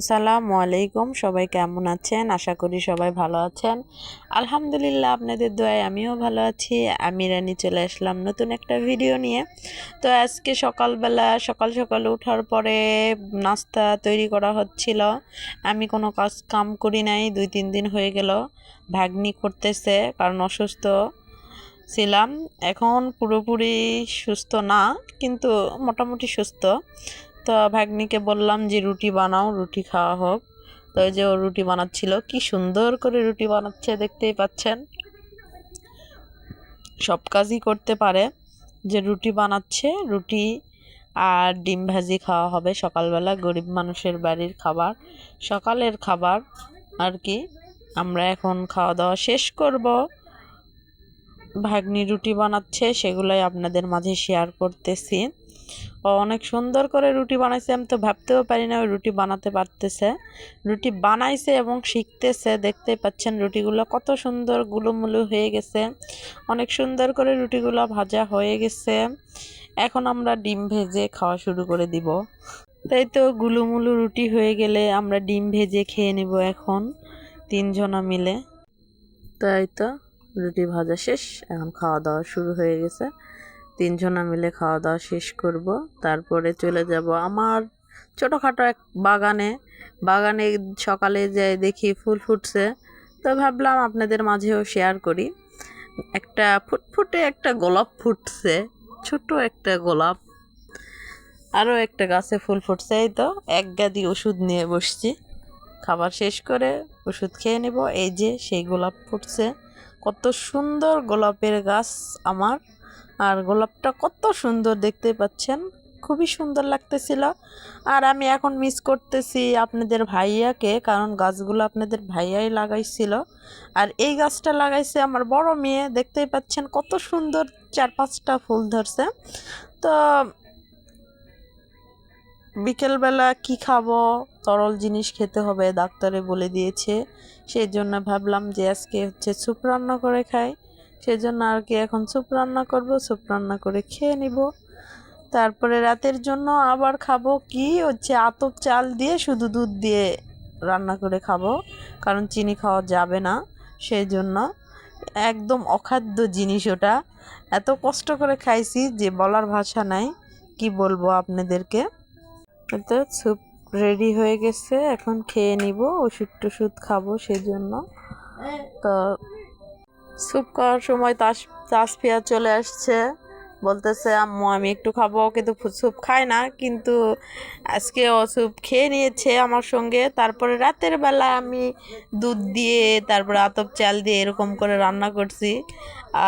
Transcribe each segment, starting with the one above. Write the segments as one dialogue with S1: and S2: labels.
S1: আসসালামু আলাইকুম, সবাই কেমন আছেন? আশা করি সবাই ভালো আছেন। আলহামদুলিল্লাহ, আপনাদের দোয়ায় আমিও ভালো আছি। আমি রানি চলে আসলাম নতুন একটা ভিডিও নিয়ে। তো আজকে সকালবেলা, সকাল সকাল ওঠার পরে নাস্তা তৈরি করা হচ্ছিল। আমি কোনো কাজ কাম করি নাই, দুই তিন দিন হয়ে গেল। ভাগ্নি করতেছে, কারণ অসুস্থ ছিলাম। এখন পুরোপুরি সুস্থ না, কিন্তু মোটামুটি সুস্থ। তো ভাগ্নিকে বললাম যে, রুটি বানাও, রুটি খাওয়া হোক। তো ওই যে ও রুটি বানাচ্ছিল। কি সুন্দর করে রুটি বানাচ্ছে, দেখতেই পাচ্ছেন। সব কাজই করতে পারে যে, রুটি বানাচ্ছে, রুটি আর ডিম ভাজি খাওয়া হবে সকালবেলা, গরিব মানুষের বাড়ির খাবার, সকালের খাবার আর কি। আমরা এখন খাওয়া দাওয়া শেষ করব। ভাগ্নি রুটি বানাচ্ছে, সেগুলোই আপনাদের মাঝে শেয়ার করতেছি। অনেক সুন্দর করে রুটি বানাইছে, আমি তো ভাবতেও পারি না ওই রুটি বানাতে পারতেছে। রুটি বানাইছে এবং শিখতেছে দেখতে পাচ্ছেন রুটিগুলো কত সুন্দর গুলুমুলু হয়ে গেছে। অনেক সুন্দর করে রুটিগুলো ভাজা হয়ে গেছে। এখন আমরা ডিম ভেজে খাওয়া শুরু করে দিব। তাই তো গুলুমুলু রুটি হয়ে গেলে আমরা ডিম ভেজে খেয়ে নিব এখন, তিনজনা মিলে। তাই তো রুটি ভাজা শেষ, এখন খাওয়া দাওয়া শুরু হয়ে গেছে। তিনজনা মিলে খাওয়া দাওয়া শেষ করব। তারপরে চলে যাব আমার ছোটোখাটো এক বাগানে। বাগানে সকালে যাই দেখি ফুল ফুটছে। তো ভাবলাম আপনাদের মাঝেও শেয়ার করি। একটা ফুটফুটে একটা গোলাপ ফুটছে। ছোট একটা গোলাপ। আরও একটা গাছে ফুল ফুটছে, এই তো। এক গাদি ওষুধ নিয়ে বসছি। খাবার শেষ করে ওষুধ খেয়ে নেব। এই যে সেই গোলাপ ফুটছে। কত সুন্দর গোলাপের গাছ আমার। আর গোলাপটা কত সুন্দর দেখতে পাচ্ছেন। খুবই সুন্দর লাগতেছিল। আর আমি এখন মিস করতেছি আপনাদের ভাইয়াকে, কারণ গাছগুলো আপনাদের ভাইয়াই লাগাইছিল। আর এই গাছটা লাগাইছে আমার বড় মেয়ে, দেখতেই পাচ্ছেন কত সুন্দর চার পাঁচটা ফুল ধরছে। তো বিকেলবেলা কি খাব, তরল জিনিস খেতে হবে, ডাক্তারে বলে দিয়েছে। সেই জন্য ভাবলাম যে আজকে হচ্ছে স্যুপ রান্না করে খাই। সেই জন্য আর কি এখন স্যুপ রান্না করব স্যুপ রান্না করে খেয়ে নিব। তারপরে রাতের জন্য আবার খাব কি? হচ্ছে আতপ চাল দিয়ে শুধু দুধ দিয়ে রান্না করে খাব, কারণ চিনি খাওয়া যাবে না সেই জন্য একদম অখাদ্য জিনিস ওটা। এত কষ্ট করে খাইছি যে বলার ভাষা নাই, কি বলব আপনাদেরকে? তো স্যুপ রেডি হয়ে গেছে, এখন খেয়ে নিব ওষুধ টষুধ খাব সেজন্য। তো স্যুপ খাওয়ার সময় তাস, তাসফিয়া চলে আসছে। বলতেছে, আম্মু, আমি একটু খাব, কিন্তু স্যুপ খায় না। কিন্তু আজকে ও স্যুপ খেয়ে নিয়েছে আমার সঙ্গে। তারপরে রাতের বেলা আমি দুধ দিয়ে, তারপরে আতপ চাল দিয়ে এরকম করে রান্না করছি।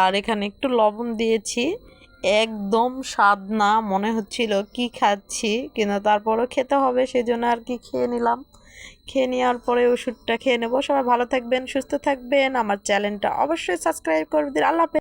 S1: আর এখানে একটু লবণ দিয়েছি। একদম স্বাদ না, মনে হচ্ছিল কি খাচ্ছি, কিন্তু তারপরও খেতে হবে সেই জন্য আর কি খেয়ে নিলাম। খেয়ে নেওয়ার পরে ওষুধটা খেয়ে নেব। সবাই ভালো থাকবেন, সুস্থ থাকবেন। আমার চ্যানেলটা অবশ্যই সাবস্ক্রাইব করবেন আল্লাহ।